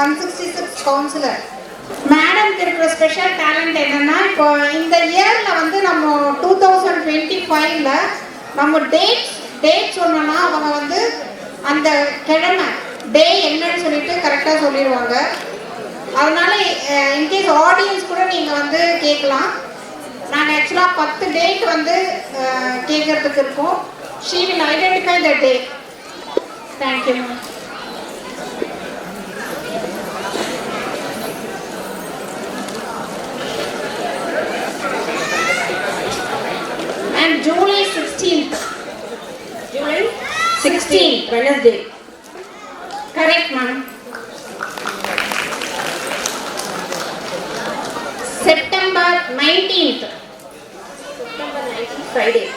One sixty six councillor மேடம்க்கு இருக்கிற special talent என்னன்னா இப்போ இந்த இயரில் வந்து நம்ம டூ தௌசண்ட் டுவெண்ட்டி ஃபைவ்ல நம்ம டேட்ஸ் டேட் சொன்னோம்னா அவங்க வந்து அந்த கிழமை டே என்னன்னு சொல்லிட்டு கரெக்டாக சொல்லிடுவாங்க. அதனால இன்கேஸ் ஆடியன்ஸ் கூட நீங்கள் வந்து கேட்கலாம். நாங்கள் ஆக்சுவலாக பத்து டேட் வந்து கேட்கறதுக்கு இருக்கோம். She will identify the Thank you. And July 16th. July 16th, Wednesday. Correct, ma'am. September 19th. September 19th, Friday.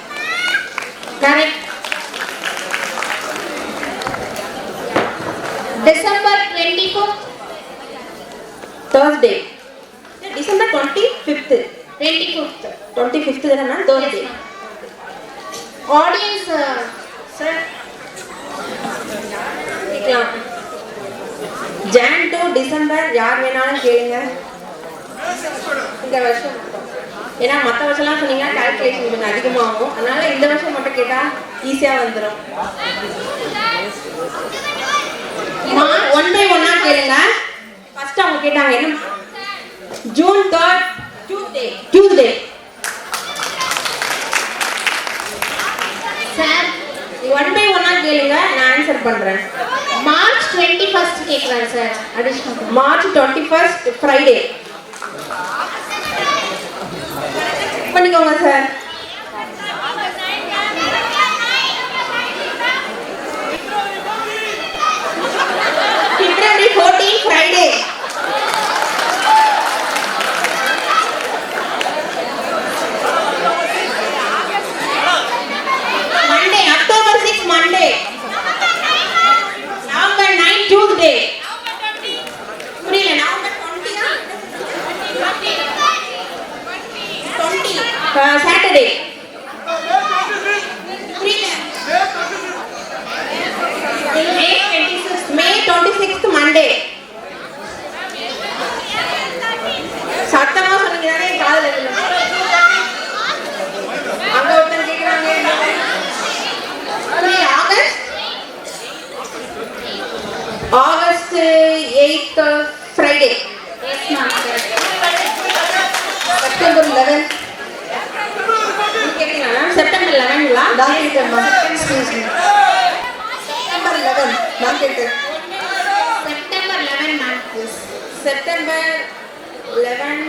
Correct. December 24th. Thursday. December 25th. 25th. 25th தானே Thursday. Audience, uh, sir. கேட்கலாம் Jan to December யார் வேணாலும் கேளுங்க இந்த வருஷம். ஏன்னா மற்ற வருஷம்லாம் சொன்னீங்கன்னா கால்குலேஷன் கொஞ்சம் அதிகமாகும் அதனால இந்த வருஷம் மட்டும் கேட்டால் ஈஸியாக வந்துடும் ஒன் பை ஒன்னா கேளுங்க ஃபர்ஸ்ட் அவங்க கேட்டாங்க என்ன? June third Tuesday Tuesday Sir, one by ஒன்னா கேளுங்க நான் ஆன்சர் பண்றேன். March 21st கேட்குறாரு sir additional March twenty first Friday பண்ணிக்கோங்க sir fourteen Friday Monday October six Monday November nine Tuesday புரியல நவம்பர் டுவெண்ட்டியா டுவெண்ட்டி சாட்டர்டே புரியல May twenty six May twenty sixth Monday சத்தமா சொன்னீங்க தானே என் காதுல விழும். அங்க ஒருத்தர் கேக்குறாங்க புரியல August eighth Friday September eleven September லெவன்ங்களா September eleven நான் கேட்டேன் September 11 ma'am September eleven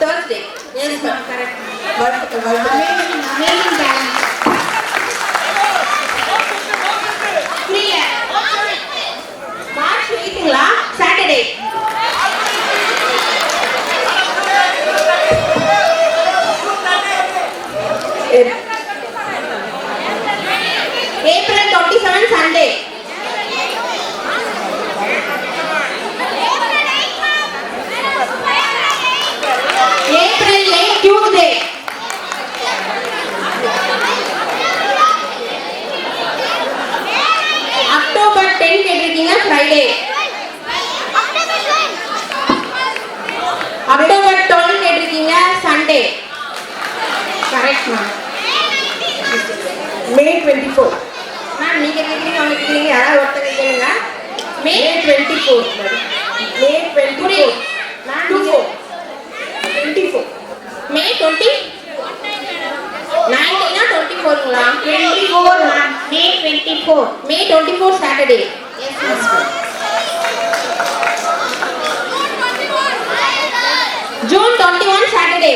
Thursday yes ma'am correct வாழ்த்துக்கள் வாழ்த்துக்கள் அமேசிங் டேலண்ட் புரியல March எயிட்டுங்களா Saturday April twenty seven Sunday April eight Tuesday October ten கேட்டிருக்கீங்க ஃப்ரைடே அக்டோபர் டுவெல் கேட்டிருக்கீங்க Sunday correct ma'am May twenty four கேட்குறீங்க அவங்க கேட்குறீங்க யாராவது ஒருத்தங்க கேளுங்க May May twenty four May twenty புரியல ஃபோர் மேம் டூ நீங்க- four twenty four May twenty நைன்டீனா twenty ஃபோருங்களா 24 ma'am May 24 May twenty four Saturday yes ma'am June twenty one Saturday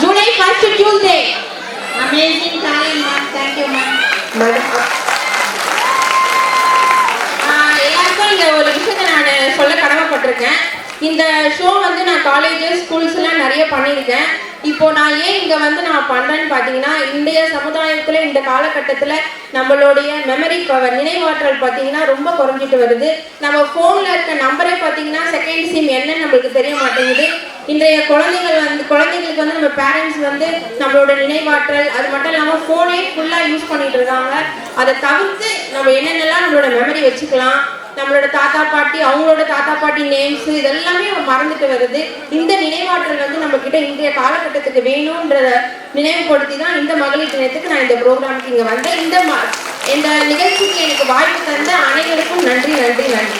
July first Tuesday amazing talent ma'am thank you ma'am ah எல்லாருக்கும் இந்த ஒரு விஷயத்தை நான் சொல்ல கடமைப்பட்டிருக்கேன். இந்த ஷோ வந்து நான் காலேஜஸ் ஸ்கூல்ஸ்லாம் நிறைய பண்ணியிருக்கேன். இப்போ நான் ஏன் இங்க வந்து நான் பண்றேன்னு பாத்தீங்கன்னா இன்றைய சமுதாயத்துல இந்த காலகட்டத்துல நம்மளுடைய மெமரி பவர் நினைவாற்றல் பாத்தீங்கன்னா ரொம்ப குறைஞ்சிட்டு வருது. நம்ம போன்ல இருக்க நம்பரே பாத்தீங்கன்னா செகண்ட் சிம் என்னன்னு நம்மளுக்கு தெரிய மாட்டேங்குது. இன்றைய குழந்தைகள் வந்து குழந்தைங்களுக்கு வந்து நம்ம பேரண்ட்ஸ் வந்து நம்மளோட நினைவாற்றல் அது மட்டும் இல்லாம போனே ஃபுல்லா யூஸ் பண்ணிட்டு இருக்காங்க. அதை தவிர்த்து நம்ம என்னென்னலாம் நம்மளோட மெமரி வச்சுக்கலாம். நம்மளோட தாத்தா பாட்டி அவங்களோட தாத்தா பாட்டி நேம்ஸ் இதெல்லாமே மறந்துட்டு வருது. இந்த நினைவாற்றல் வந்து நம்ம கிட்ட இன்றைய காலகட்டத்துக்கு வேணும்ன்றத நினைவுபடுத்தி தான் இந்த மகளிர் தினத்துக்கு நான் இந்த ப்ரோக்ராமுக்கு இங்க வந்தேன். இந்த இந்த நிகழ்ச்சிக்கு எனக்கு வாய்ப்பு தந்த அனைவருக்கும் நன்றி நன்றி நன்றி.